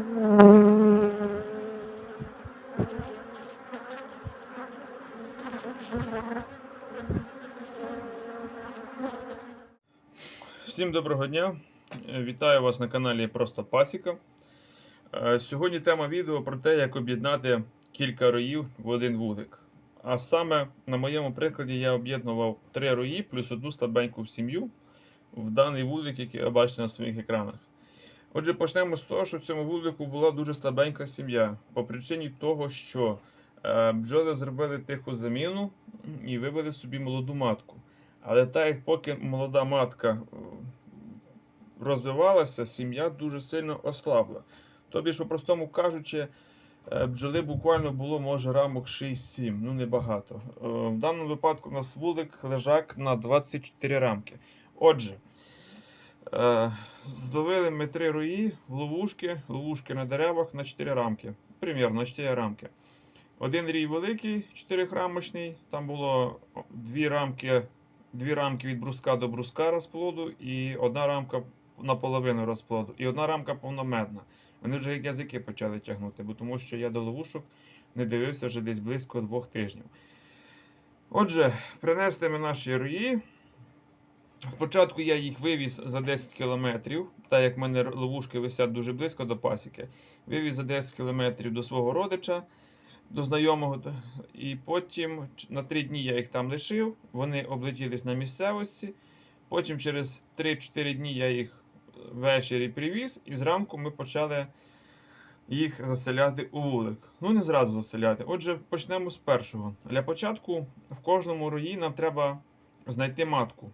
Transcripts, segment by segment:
Всім доброго дня! Вітаю вас на каналі Просто Пасіка. Е, Сьогодні тема відео про те, як об'єднати кілька роїв в один вулик. А саме на моєму прикладі я об'єднував три рої плюс одну слабеньку сім'ю в даний вулик, який ви бачите на своїх екранах. Отже, почнемо з того, що в цьому вулику була дуже слабенька сім'я по причині того, що е, бджоли зробили тиху заміну і вивели собі молоду матку. Але так як поки молода матка е, розвивалася, сім'я дуже сильно ослабла. Тобі ж, по-простому кажучи, е, бджоли буквально було, може, рамок 6-7, ну небагато. В даному випадку у нас вулик лежак на 24 рамки. Отже, зловили ми три рої в ловушки, ловушки на деревах на 4 рамки. Примірно на 4 рамки. Один рій великий, 4-рамочний, там було дві рамки дві рамки від бруска до бруска розплоду і одна рамка наполовину розплоду, і одна рамка повномедна. Вони вже як язики почали тягнути, бо тому що я до ловушок не дивився вже десь близько двох тижнів. Отже, принесли ми наші рої. Спочатку я їх вивіз за 10 кілометрів, так як в мене ловушки висять дуже близько до пасіки. Вивіз за 10 кілометрів до свого родича до знайомого. І потім на три дні я їх там лишив. Вони облетілись на місцевості. Потім через 3-4 дні я їх ввечері привіз, і зранку ми почали їх заселяти у вулик. Ну, не зразу заселяти. Отже, почнемо з першого. Для початку в кожному рої нам треба знайти матку.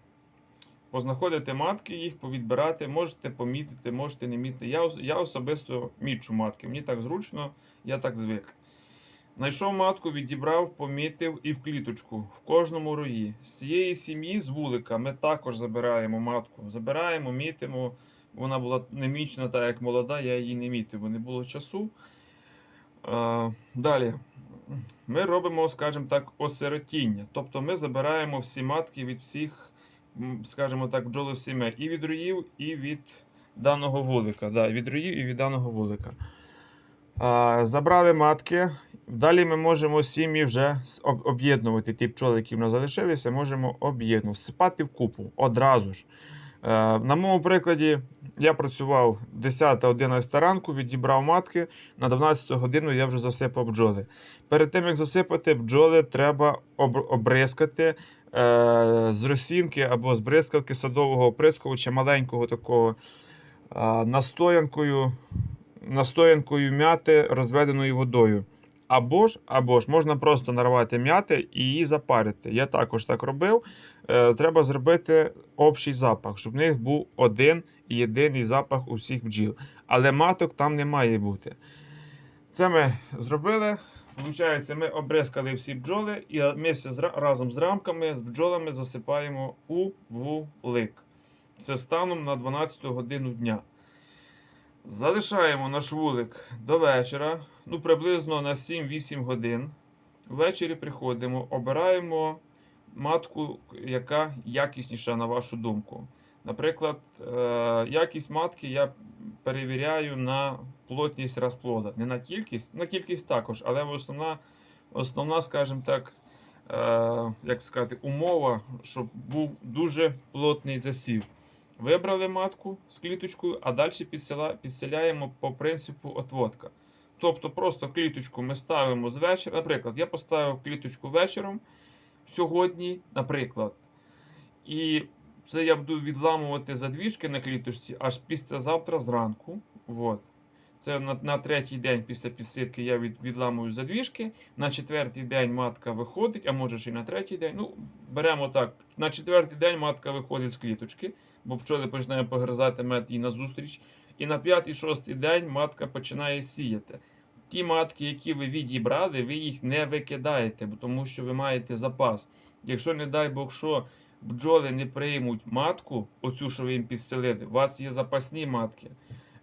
Познаходити матки, їх повідбирати, можете помітити, можете не мітити. Я, я особисто мічу матки. Мені так зручно, я так звик. Знайшов матку, відібрав, помітив і в кліточку в кожному рої. З цієї сім'ї, з вулика, ми також забираємо матку. Забираємо, мітимо. Вона була немічна, так як молода, я її не мітив, бо не було часу. Е, далі. Ми робимо, скажімо так, осиротіння. Тобто ми забираємо всі матки від всіх, скажімо так, бджолих сімей. І від роїв, і від даного вулика. Да, від роїв і від даного вулика. А, забрали матки. Далі ми можемо сім'ї вже об'єднувати ті пчоли, які в нас залишилися, можемо об'єднувати, сипати в купу одразу ж. Е, на моєму прикладі я працював 10-11 ранку, відібрав матки. На 12 годину я вже засипав бджоли. Перед тим як засипати бджоли, треба об- обрискати з росінки або з бризкалки садового оприскувача, маленького такого е, настоянкою, настоянкою м'яти, розведеною водою. Або ж, або ж можна просто нарвати м'яти і її запарити. Я також так робив. Е, треба зробити общий запах, щоб в них був один єдиний запах у всіх бджіл. Але маток там не має бути. Це ми зробили. Получається, ми обрискали всі бджоли, і ми зра- разом з рамками, з бджолами засипаємо у вулик. Це станом на 12 годину дня. Залишаємо наш вулик до вечора, ну приблизно на 7-8 годин. Ввечері приходимо, обираємо матку, яка якісніша, на вашу думку. Наприклад, е, якість матки я перевіряю на плотність розплода. Не на кількість, на кількість також, але основна, основна скажімо так, е, як сказати, умова, щоб був дуже плотний засів. Вибрали матку з кліточкою, а далі підселяємо по принципу отводка. Тобто просто кліточку ми ставимо з вечора. Наприклад, я поставив кліточку вечором сьогодні, наприклад. І це я буду відламувати задвіжки на кліточці аж післязавтра зранку. От. Це на, на третій день після підсидки я від, відламую задвіжки. На четвертий день матка виходить, а може ще й на третій день. Ну, беремо так. На четвертий день матка виходить з кліточки, бо пчоли починають погризати мед їй назустріч. І на п'ятий, шостий день матка починає сіяти. Ті матки, які ви відібрали, ви їх не викидаєте, тому що ви маєте запас. Якщо, не дай Бог, що бджоли не приймуть матку, оцю, що ви їм підселили, у вас є запасні матки.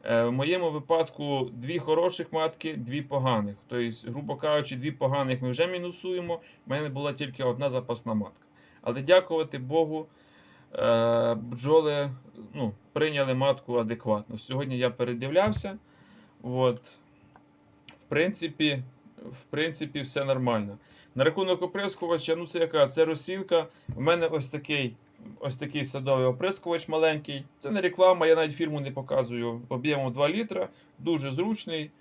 Е, В моєму випадку дві хороших матки, дві поганих. Тобто, грубо кажучи, дві поганих ми вже мінусуємо. У мене була тільки одна запасна матка. Але дякувати Богу, е, бджоли ну, прийняли матку адекватно. Сьогодні я передивлявся. От. В принципі, в принципі, все нормально. На рахунок оприскувача, ну це яка? Це розсілка. У мене ось такий, ось такий садовий оприскувач маленький. Це не реклама, я навіть фірму не показую. Об'ємом 2 літра, дуже зручний.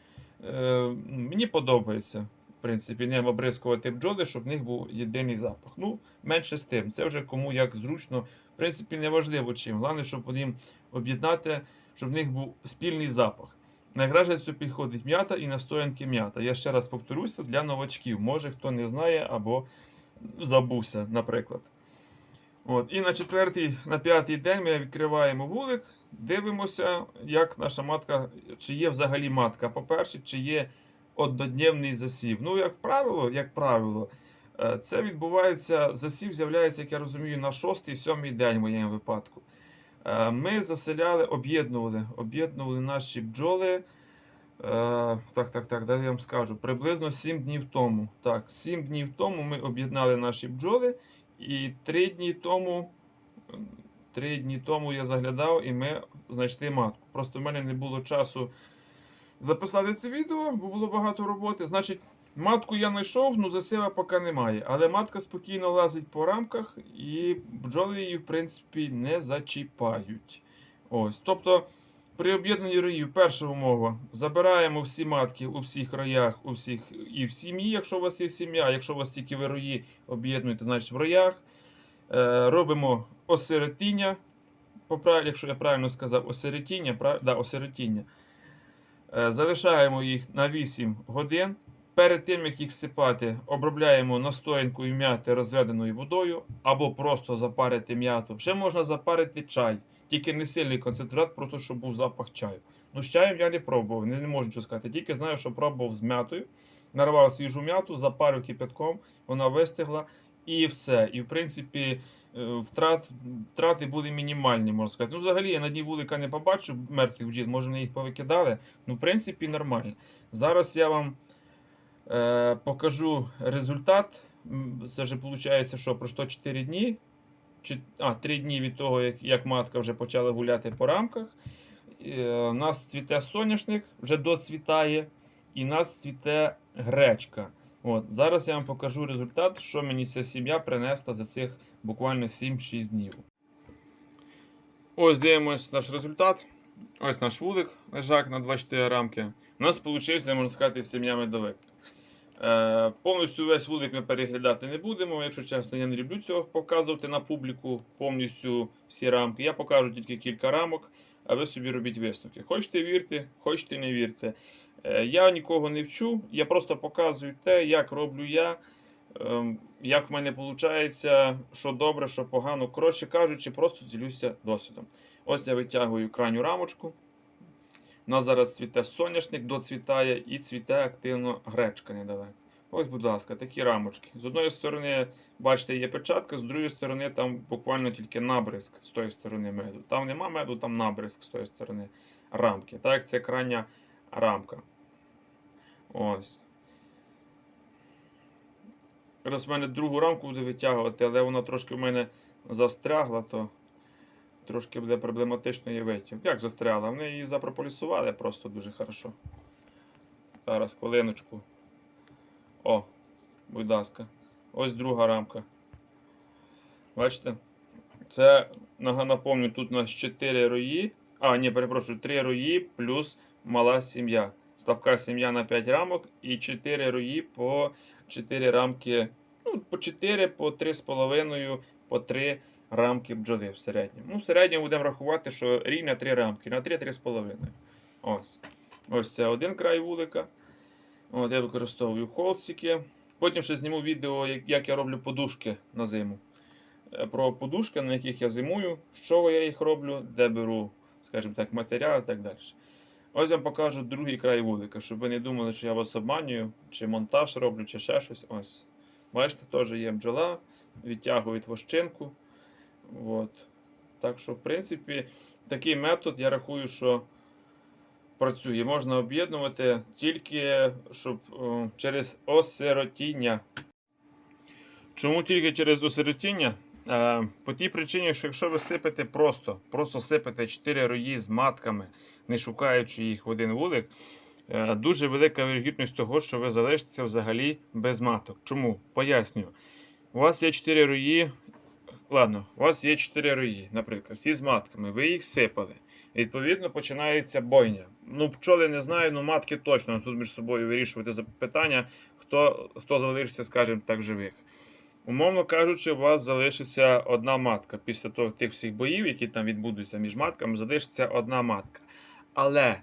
Е, мені подобається. В принципі, ним обрискувати бджоли, щоб в них був єдиний запах. Ну, менше з тим. Це вже кому як зручно. В принципі, не важливо чим. Головне, щоб їм об'єднати, щоб в них був спільний запах. Найкраще це підходить м'ята і настоянки м'ята. Я ще раз повторюся для новачків. Може хто не знає або забувся, наприклад. От. І на четвертий, на п'ятий день ми відкриваємо вулик, дивимося, як наша матка, чи є взагалі матка. По-перше, чи є однодневний засів. Ну, як правило, як правило, е, це відбувається, засів з'являється, як я розумію, на шостий, сьомий день в моєму випадку. Е, Ми заселяли, об'єднували, об'єднували наші бджоли. Е, Так, так, так, далі я вам скажу. Приблизно 7 днів тому. Так, 7 днів тому ми об'єднали наші бджоли, і 3 дні тому, 3 дні тому я заглядав і ми знайшли матку. Просто в мене не було часу записати це відео, бо було багато роботи. Значить, матку я знайшов, ну засіва поки немає. Але матка спокійно лазить по рамках, і бджоли її, в принципі, не зачіпають. Ось. Тобто, при об'єднанні роїв, перша умова: забираємо всі матки у всіх роях, у всіх і в сім'ї, якщо у вас є сім'я. Якщо у вас тільки ви рої об'єднуєте, значить в роях. Е, робимо осиротіння. Якщо я правильно сказав, осиротіння, прав... да, осиротіння. Е, Залишаємо їх на 8 годин. Перед тим, як їх сипати, обробляємо настоянкою м'яти розведеною водою або просто запарити м'яту. Ще можна запарити чай, тільки не сильний концентрат, просто щоб був запах чаю. Ну, з чаєм я не пробував, не, не можу нічого сказати. Тільки знаю, що пробував з м'ятою. Нарвав свіжу м'яту, запарив кипятком, вона вистигла і все. І в принципі, е, втрат, втрати були мінімальні, можна сказати. Ну, взагалі, я на дні вулика не побачив мертвих бджіл, може вони їх повикидали. Ну, в принципі, нормально. Зараз я вам е, покажу результат. Це вже виходить, що пройшло 4 дні. А, 3 дні від того, як, як матка вже почала гуляти по рамках. Е, у нас цвіте соняшник, вже доцвітає, і у нас цвіте гречка. От, зараз я вам покажу результат, що мені ця сім'я принесла за цих буквально 7-6 днів. Ось дивимось наш результат. Ось наш вулик лежак на 24 рамки. У нас вийшов, можна сказати, сім'я медовик. Е, повністю весь вулик ми переглядати не будемо. Якщо чесно, я не люблю цього показувати на публіку повністю всі рамки. Я покажу тільки кілька рамок, а ви собі робіть висновки. Хочете вірте, хочете не вірте. Е, я нікого не вчу, я просто показую те, як роблю я, ем, як в мене виходить, що добре, що погано. Коротше кажучи, просто ділюся досвідом. Ось я витягую крайню рамочку. У нас зараз цвіте соняшник, доцвітає і цвіте активно гречка недалеко. Ось, будь ласка, такі рамочки. З одної сторони, бачите, є печатка, з другої сторони, там буквально тільки набризк з тої сторони меду. Там нема меду, там набризк з тої сторони рамки. Так, це крайня рамка. Ось. Зараз в мене другу рамку буде витягувати, але вона трошки в мене застрягла, то трошки буде проблематично її витягнути. Як застрягла? Вони її запрополісували просто дуже хорошо. Зараз хвилиночку. О, будь ласка. Ось друга рамка. Бачите? Це, напомню, тут у нас 4 рої. А, ні, перепрошую, 3 рої плюс мала сім'я. Ставка сім'я на 5 рамок і 4 рої по 4 рамки. Ну, по 4, по 3,5, по 3 рамки бджоли в середньому. Ну, в середньому будемо рахувати, що рівня 3 рамки. На 3-3,5. Ось. Ось це один край вулика. От, я використовую холстики. Потім ще зніму відео, як, як я роблю подушки на зиму. Е, Про подушки, на яких я зимую, з чого я їх роблю, де беру, скажімо так, матеріал і так далі. Ось я вам покажу другий край вулика, щоб ви не думали, що я вас обманюю, чи монтаж роблю, чи ще щось. Ось. Бачите, теж є бджола, відтягують вощинку. От. Так що, в принципі, такий метод, я рахую, що працює. Можна об'єднувати тільки щоб о, через осиротіння. Чому тільки через осиротіння? Е, по тій причині, що якщо ви сипете просто, просто сипете 4 рої з матками, не шукаючи їх в один вулик, Е, Дуже велика вірогідність того, що ви залишитеся взагалі без маток. Чому? Пояснюю. У вас є 4 рої. Ладно, у вас є 4 рої, наприклад, всі з матками. Ви їх сипали. Відповідно, починається бойня. Ну, пчоли не знаю, ну матки точно. Тут між собою вирішувати запитання, хто, хто залишиться, скажімо так, живих. Умовно кажучи, у вас залишиться одна матка. Після того, тих всіх боїв, які там відбудуться між матками, залишиться одна матка. Але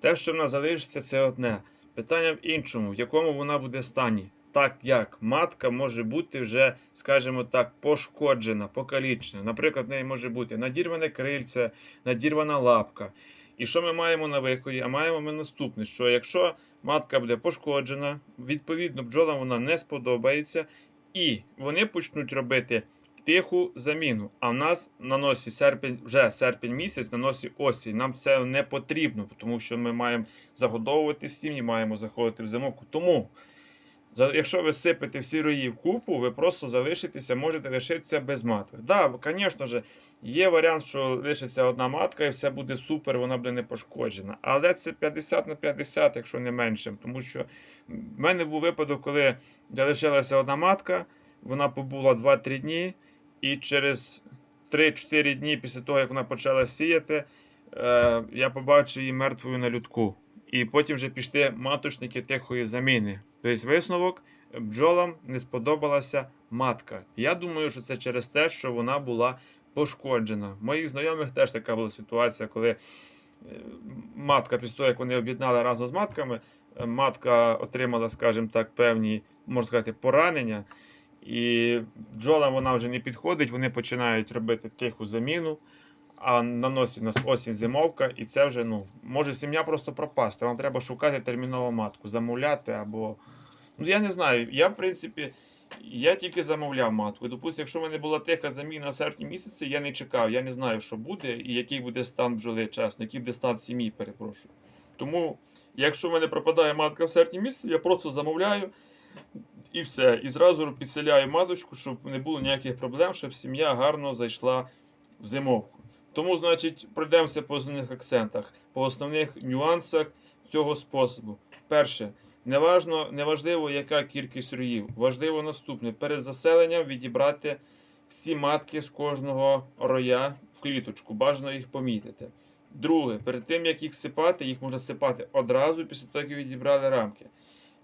те, що вона залишиться, це одне. Питання в іншому, в якому вона буде стані. Так як матка може бути вже, скажімо так, пошкоджена, покалічена. Наприклад, в неї може бути надірване крильце, надірвана лапка. І що ми маємо на виході? А маємо ми наступне: що якщо матка буде пошкоджена, відповідно бджолам вона не сподобається, і вони почнуть робити тиху заміну. А в нас на носі серпень, вже серпень місяць, на носі осінь. Нам це не потрібно, тому що ми маємо загодовувати сім'ї, маємо заходити в зимовку. Тому, якщо ви сипете всі рої в купу, ви просто залишитеся, можете лишитися без маток. Так, да, звісно ж, є варіант, що лишиться одна матка і все буде супер, вона буде не пошкоджена. Але це 50 на 50, якщо не менше. Тому що в мене був випадок, коли залишилася одна матка, вона побула 2-3 дні, і через 3-4 дні після того, як вона почала сіяти, е, я побачив її мертвою на людку. І потім вже пішли маточники тихої заміни. Тобто висновок бджолам не сподобалася матка. Я думаю, що це через те, що вона була пошкоджена. Моїх знайомих теж така була ситуація, коли е, матка, після того, як вони об'єднали разом з матками, е, матка отримала, скажімо так, певні, можна сказати, поранення. І бджолам вона вже не підходить, вони починають робити тиху заміну, а на носі у нас осінь зимовка, і це вже ну, може сім'я просто пропасти. Вам треба шукати терміново матку, замовляти або. Ну, я не знаю. Я, в принципі, я тільки замовляв матку. Допустимо, якщо в мене була тиха заміна в серпні місяці, я не чекав, я не знаю, що буде і який буде стан бджоли чесно, який буде стан сім'ї, перепрошую. Тому, якщо в мене пропадає матка в серпні місяці, я просто замовляю. І все. І зразу підселяю маточку, щоб не було ніяких проблем, щоб сім'я гарно зайшла в зимовку. Тому, значить, пройдемося по основних акцентах, по основних нюансах цього способу. Перше, неважно, неважливо, яка кількість роїв. Важливо наступне: перед заселенням відібрати всі матки з кожного роя в кліточку. Бажано їх помітити. Друге, перед тим як їх сипати, їх можна сипати одразу після того, як відібрали рамки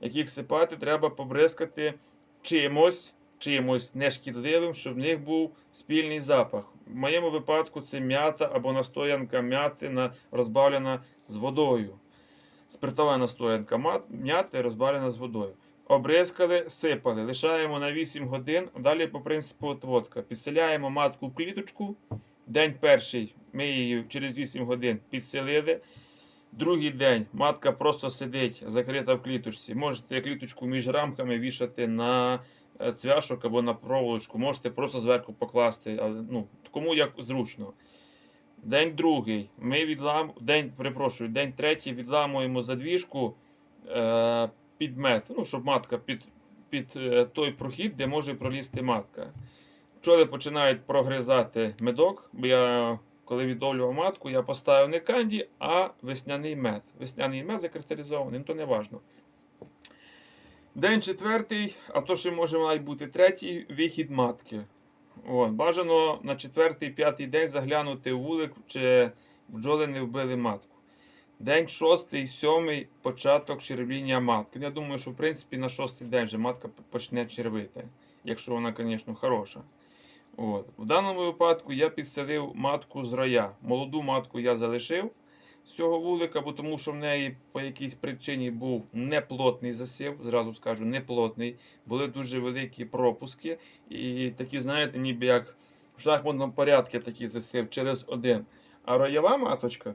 яких сипати, треба побризкати чимось, чимось нешкідливим, щоб в них був спільний запах. В моєму випадку це м'ята або настоянка м'яти розбавлена з водою. Спиртова настоянка м'яти розбавлена з водою. Обризкали, сипали, лишаємо на 8 годин. Далі по принципу отводка. Підселяємо матку в кліточку. День перший ми її через 8 годин підселили. Другий день матка просто сидить закрита в кліточці. Можете кліточку між рамками вішати на цвяшок або на проволочку. Можете просто зверху покласти, але ну, кому як зручно. День другий. Ми відлам... День, перепрошую, день третій відламуємо задвіжку е, під мед, ну, щоб матка під, під е, той прохід, де може пролізти матка. Пчоли починають прогризати медок, бо я коли відловлював матку, я поставив не канді, а весняний мед. Весняний мед закристалізований, ну то не важно. День четвертий, а то ще може навіть бути третій вихід матки. От, бажано на четвертий, п'ятий день заглянути в вулик, чи бджоли не вбили матку. День шостий, сьомий, початок червіння матки. Я думаю, що в принципі на шостий день вже матка почне червити, якщо вона, звісно, хороша. От. В даному випадку я підселив матку з роя. Молоду матку я залишив з цього вулика, бо тому що в неї по якійсь причині був неплотний засів. Зразу скажу, неплотний. Були дуже великі пропуски. І такі, знаєте, ніби як в шахматному порядку такий засів через один. А роєва маточка,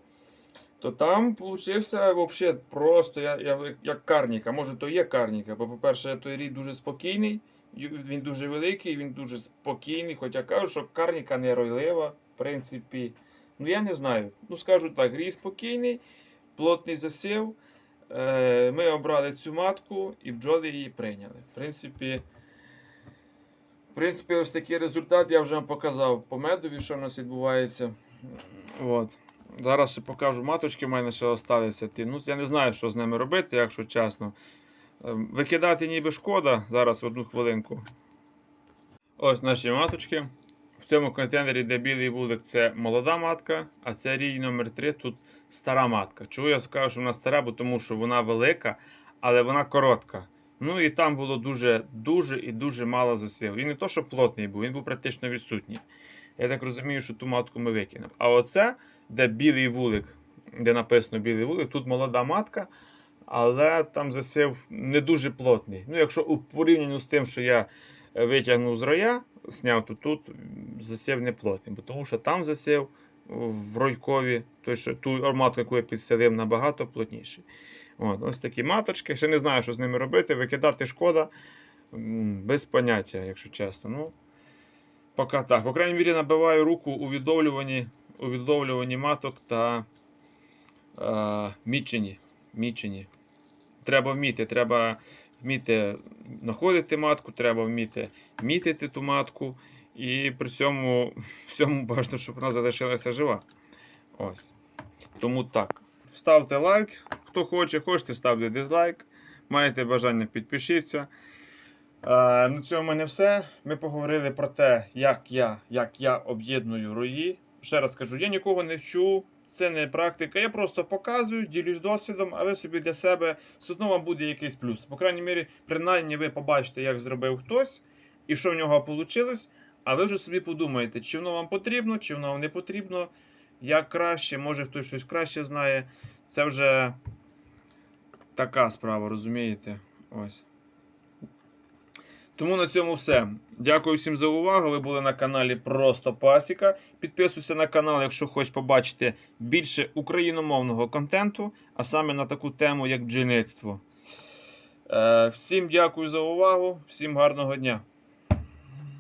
то там получився взагалі просто я, я, як карніка. Може, то є карніка, бо, по-перше, той рій дуже спокійний. Він дуже великий, він дуже спокійний. Хоча кажуть, що карніка не ройлива, в принципі. Ну я не знаю. Ну скажу так, рій спокійний, плотний засів. Е, Ми обрали цю матку і бджоли її прийняли. В принципі, в принципі, ось такий результат я вже вам показав по медові, що в нас відбувається. От. Зараз ще покажу маточки, в мене ще залишилися. Ну, я не знаю, що з ними робити, якщо чесно. Ем, Викидати ніби шкода. Зараз одну хвилинку. Ось наші маточки. В цьому контейнері, де білий вулик, це молода матка, а це рій номер 3 тут стара матка. Чому я скажу, що вона стара, бо тому що вона велика, але вона коротка. Ну і там було дуже, дуже і дуже мало засилу. Він не то, що плотний був, він був практично відсутній. Я так розумію, що ту матку ми викинемо. А оце, де білий вулик, де написано білий вулик, тут молода матка, але там засив не дуже плотний. Ну, якщо у порівнянні з тим, що я е, витягнув з роя, зняв, то тут засів не плотний, бо тому що там засів в ройкові, той, що ту матку, яку я підселив, набагато плотніший. От, ось такі маточки. Ще не знаю, що з ними робити. Викидати шкода. Без поняття, якщо чесно. Ну, поки так. По крайній мірі, набиваю руку у відловлюванні, у відловлюванні маток та е, мічені. мічені. Треба вміти, треба вміти знаходити матку, треба вміти мітити ту матку. І при цьому всьому бажано, щоб вона залишилася жива. Ось. Тому так. Ставте лайк, хто хоче, хочете ставте дизлайк. Маєте бажання, підпишіться. Е, на цьому мене все. Ми поговорили про те, як я, як я об'єдную рої. Ще раз кажу, я нікого не вчу, це не практика. Я просто показую, ділюсь досвідом, а ви собі для себе все одно вам буде якийсь плюс. По крайній мірі, принаймні ви побачите, як зробив хтось і що в нього вийшло. А ви вже собі подумаєте, чи воно вам потрібно, чи воно вам не потрібно, як краще, може хтось щось краще знає. Це вже така справа, розумієте? Ось. Тому на цьому все. Дякую всім за увагу. Ви були на каналі Просто Пасіка. Підписуйся на канал, якщо хочеш побачити більше україномовного контенту, а саме на таку тему, як бджільництво. Е, всім дякую за увагу, всім гарного дня.